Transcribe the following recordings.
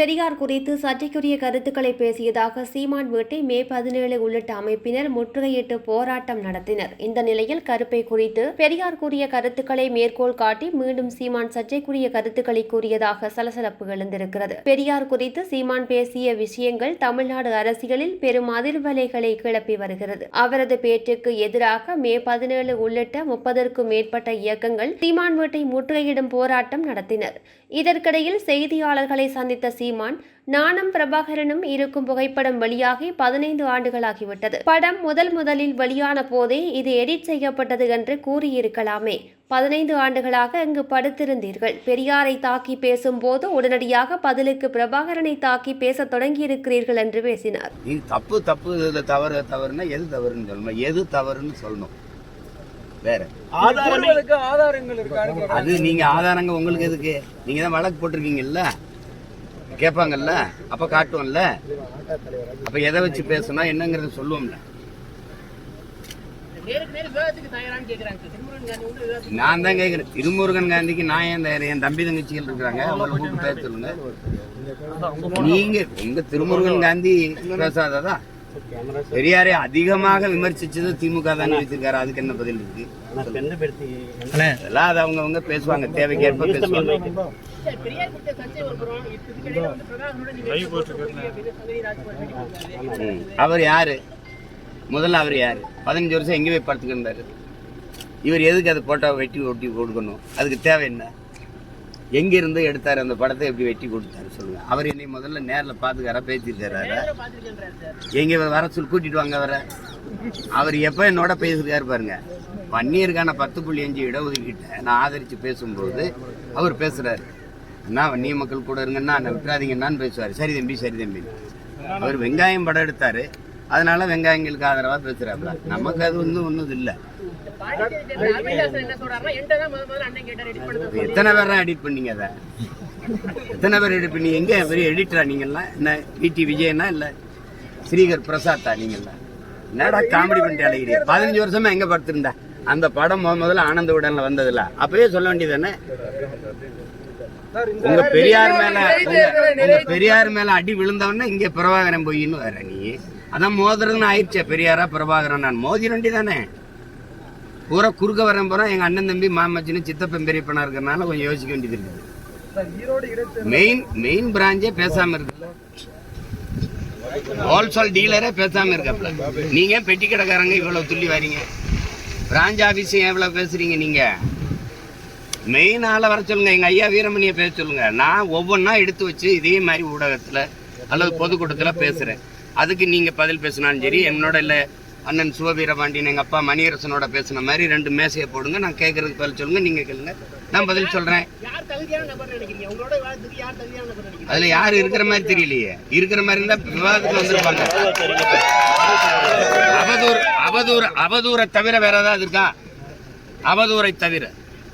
பெரியார் குறித்து சர்ச்சைக்குரிய கருத்துக்களை பேசியதாக சீமான் வீட்டை மே பதினேழு உள்ளிட்ட அமைப்பினர் முற்றுகையிட்டு போராட்டம் நடத்தினர். இந்த நிலையில் கருப்பை குறித்து பெரியார் கூறிய கருத்துக்களை மேற்கோள் காட்டி மீண்டும் சீமான் சர்ச்சைக்குரிய கருத்துக்களை கூறியதாக சலசலப்பு எழுந்திருக்கிறது. பெரியார் குறித்து சீமான் பேசிய விஷயங்கள் தமிழ்நாடு அரசியலில் பெரும் அதிர்வலைகளை கிளப்பி வருகிறது. அவரது பேச்சுக்கு எதிராக மே பதினேழு உள்ளிட்ட முப்பதற்கும் மேற்பட்ட இயக்கங்கள் சீமான் வீட்டை முற்றுகையிடும் போராட்டம் நடத்தினர். இதற்கிடையில் செய்தியாளர்களை சந்தித்த சீமான் நானும் பிரபாகரனும் இருக்கும் புகைப்படம் வெளியாகி பதினைந்து ஆண்டுகளாகிவிட்டது. படம் முதல் முதலில் வெளியான போதே இது எடிட் செய்யப்பட்டது என்று கூறியிருக்கலாமே. பதினைந்து ஆண்டுகளாக இங்கு படுத்திருந்தீர்கள். பெரியாரை தாக்கி பேசும்போது உடனடியாக பதிலுக்கு பிரபாகரனை தாக்கி பேசத் தொடங்கியிருக்கிறீர்கள் என்று பேசினார். நீ தப்பு தப்பு இதுல தவறு தவறுனா எது தவறுன்னு சொல்லணும். எது தவறுன்னு சொல்லணும். வேற. ஆதாரங்கள். அது நீங்க ஆதாரங்க உங்களுக்கு எதுக்கு? நீங்க தான் வழக்கு போட்டிருக்கீங்கல்ல? கேட்பாங்கல்ல அப்ப காட்டுவோம்ல? அப்ப எதை வச்சு பேசுனா என்னங்கறது சொல்லுவோம்ல. நான் தான் கேக்குறேன். திருமுருகன் காந்திக்கு நான் ஏன் தயார்? என் தம்பி தங்கச்சிகள் இருக்கிறாங்க. அவங்கள கூப்பிட்டு பேச சொல்லுங்க. நீங்க உங்க திருமுருகன் காந்தி பேசாததா பெரியாரை அதிகமாக விமர்சிச்சது திமுக தான் வச்சிருக்காரு. அதுக்கு என்ன பதில் இருக்கு? அதெல்லாம் அது அவங்க அவங்க பேசுவாங்க தேவைக்கேற்ப பேசுவாங்க. அவர் யாரு? முதல்ல அவர் யாரு? பதினஞ்சு வருஷம் எங்கே போய் படுத்துக்கிட்டு இருந்தாரு? இவர் எதுக்கு அதை போட்டோ வெட்டி ஒட்டி கொடுக்கணும் அதுக்கு தேவை என்ன? எங்க இருந்து எடுத்தாரு அந்த படத்தை எப்படி வெட்டி கொடுத்தாரு சொல்லுங்க. அவர் என்னை முதல்ல நேர்ல பாத்துக்காரா பேசியிருக்காரு எங்க வர சொல்லி கூட்டிட்டு வாங்க வர அவர் எப்ப என்னோட பேசியிருக்காரு பாருங்க. வன்னியருக்கான பத்து புள்ளி அஞ்சு இடஒதுக்கீட்டை நான் ஆதரிச்சு பேசும்போது அவர் பேசுறாரு. அண்ணா வன்னிய மக்கள் கூட இருங்கன்னா நான் விட்டுறாதீங்கன்னான்னு பேசுவார். சரி தம்பி சரி தம்பி. அவர் வெங்காயம் படம் எடுத்தாரு. அதனால வெங்காயங்களுக்கு ஆதரவா பேசுறாப்புல நமக்கு அது வந்து ஒன்றும் இல்லை எத்தனை பேர் எடிட் பண்ணீங்க அதை? எத்தனை பேர் எடிட் பண்ணி எங்க பெரிய எடிட்டரா நீங்கெல்லாம் என்ன விடி விஜயனா இல்ல ஸ்ரீகர் பிரசாத்தா நீங்கெல்லாம் என்னடா காமெடி பண்ணிட்டு அழைக்கிறீங்க பதினஞ்சு வருஷமா எங்க படுத்திருந்தா? அந்த படம் முத முதல்ல ஆனந்த உடன்ல வந்ததுல. அப்பயே சொல்ல வேண்டியதானே சார், உங்க பெரியார் மேல உங்க- பெரியார் மேல அடி விழுந்தவொடனே இங்க பிரபாகரன் போயின்னு வேற நீ. அதான் மோதுறதுன்னு ஆயிடுச்சே பெரியாரா பிரபாகரன். நான் மோதி ரெண்டி தானே. பூரா குறுக்க வரேன் போறோம் எங்க அண்ணன் தம்பி மாமச்சின்னு சித்தப்பன் பெரியப்பனா இருக்கிறனால கொஞ்சம் யோசிக்க வேண்டியது இருக்குது மெயின் மெயின் பிராஞ்சே பேசாம இருக்குல்ல ஹோல்சேல் டீலரே பேசாம இருக்காப்ல. நீங்க பெட்டி கடைக்காரங்க இவ்வளவு துள்ளி வரீங்க? பிரான்ச் ஆபீஸ் எவ்வளவு பேசுறீங்க நீங்க? மெயின் ஆளை வர சொல்லுங்க. எங்க ஐயா வீரமணியை பேச சொல்லுங்க. நான் ஒவ்வொன்றா எடுத்து வச்சு இதே மாதிரி ஊடகத்துல அல்லது பொதுக்கூட்டத்துல பேசுறேன். அதுக்கு நீங்க பதில் பேசினாலும் சரி என்னோட இல்லை அண்ணன் சிவவீரபாண்டியன் எங்கள் அப்பா மணியரசனோட பேசின மாதிரி ரெண்டு மேசையை போடுங்க. நான் கேட்கறதுக்கு பதில் சொல்லுங்க நீங்க கேளுங்க. நான் பதில் சொல்றேன். அதுல யாரு இருக்கிற மாதிரி தெரியலையே. இருக்கிற மாதிரி இருந்தா விவாதத்துக்கு வந்துருப்பாங்க. அவதூறு அவதூறு அவதூரை தவிர வேற ஏதாவது இருக்கா? அவதூரை தவிர.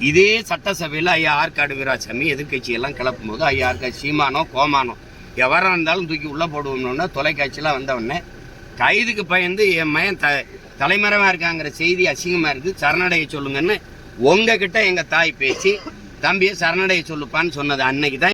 இதே சட்டசபையில் ஐயா ஆற்காடு வீராசாமி எதிர்கட்சியெல்லாம் கிளப்பும் போது ஐயா ஆற்காடு சீமானோ கோமானோ எவராக இருந்தாலும் தூக்கி உள்ளே போடுவோம்னு தொலைக்காட்சியில் வந்தவொடனே கைதுக்கு பயந்து என் மயன் த தலைமறைவாக இருக்காங்கிற செய்தி அசிங்கமாக இருக்குது. சரணடைய சொல்லுங்கன்னு உங்ககிட்ட எங்கள் தாய் பேசி தம்பியை சரணடைய சொல்லுப்பான்னு சொன்னது அன்னைக்கு தான்